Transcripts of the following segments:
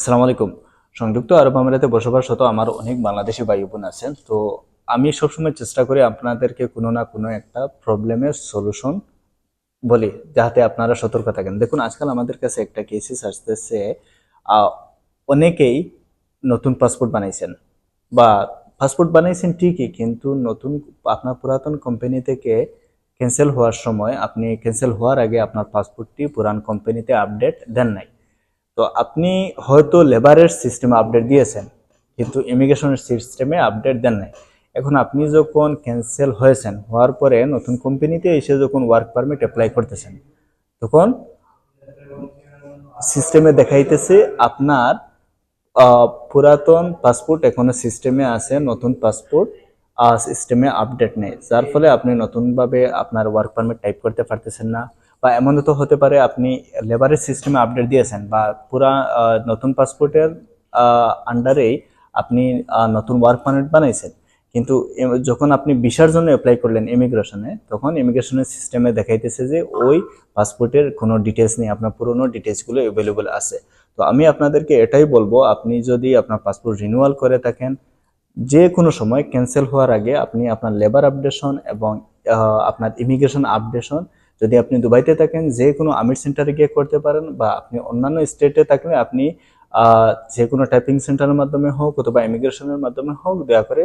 আসসালামু আলাইকুম। সংযুক্ত আরব আমিরাতে বসবাসরত আমার অনেক বাংলাদেশি ভাই বোন আছেন। তো আমি সবসময় চেষ্টা করি আপনাদেরকে কোনো না কোনো একটা প্রবলেমের সলিউশন বলি, যাতে আপনারা সতর্ক থাকেন। দেখুন, আজকাল আমাদের কাছে একটা কেসেস আসতেছে অনেকেই নতুন পাসপোর্ট বানাইছেন। বা পাসপোর্ট বানাইছেন ঠিকই, কিন্তু নতুন আপনার পুরাতন কোম্পানি থেকে ক্যান্সেল হওয়ার সময় আপনি ক্যান্সেল হওয়ার আগে আপনার পাসপোর্টটি পুরান কোম্পানিতে আপডেট দেন নাই। তো আপনি হয়তো লেবারের সিস্টেমে আপডেট দিয়েছেন, কিন্তু ইমিগ্রেশনের সিস্টেমে আপডেট দেন নাই। এখন আপনি যখন ক্যান্সেল হয়েছেন, হওয়ার পরে নতুন কোম্পানিতে এসে যখন ওয়ার্ক পারমিট অ্যাপ্লাই করতেছেন, তখন সিস্টেমে দেখাইতেছে আপনার পুরাতন পাসপোর্ট এখনও সিস্টেমে আছে, নতুন পাসপোর্ট সিস্টেমে আপডেট নেই। যার ফলে আপনি নতুনভাবে আপনার ওয়ার্ক পারমিট টাইপ করতে পারতেছেন না। বা এমন তো হতে পারে আপনি লেবারের সিস্টেমে আপডেট দিয়েছেন বা পুরা নতুন পাসপোর্টের আন্ডারেই আপনি নতুন ওয়ার্ক পারমিট বানাইছেন। কিন্তু যখন আপনি ভিসার জন্য অ্যাপ্লাই করলেন ইমিগ্রেশনে তখন ইমিগ্রেশনের সিস্টেমে দেখাইতেছে যে ওই পাসপোর্টের কোনো ডিটেলস নেই, আপনার পুরনো ডিটেলসগুলো অ্যাভেলেবল আছে। তো আমি আপনাদেরকে এটাই বলব, আপনি যদি আপনার পাসপোর্ট রিনিউয়াল করে থাকেন, যে কোনো সময় ক্যান্সেল হওয়ার আগে আপনি আপনার লেবার আপডেশন এবং আপনার ইমিগ্রেশন আপডেশন যদি আপনি দুবাইতে থাকেন, যে কোনো আমির সেন্টারে গিয়ে করতে পারেন বা আপনি অন্যান্য স্টেটে থাকলে আপনি যে কোনো টাইপিং সেন্টারের মাধ্যমে হোক অথবা ইমিগ্রেশনের মাধ্যমে হোক, দয়া করে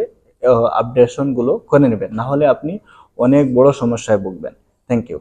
আপডেশনগুলো করে নেবেন। নাহলে আপনি অনেক বড় সমস্যায় ভুগবেন। Thank you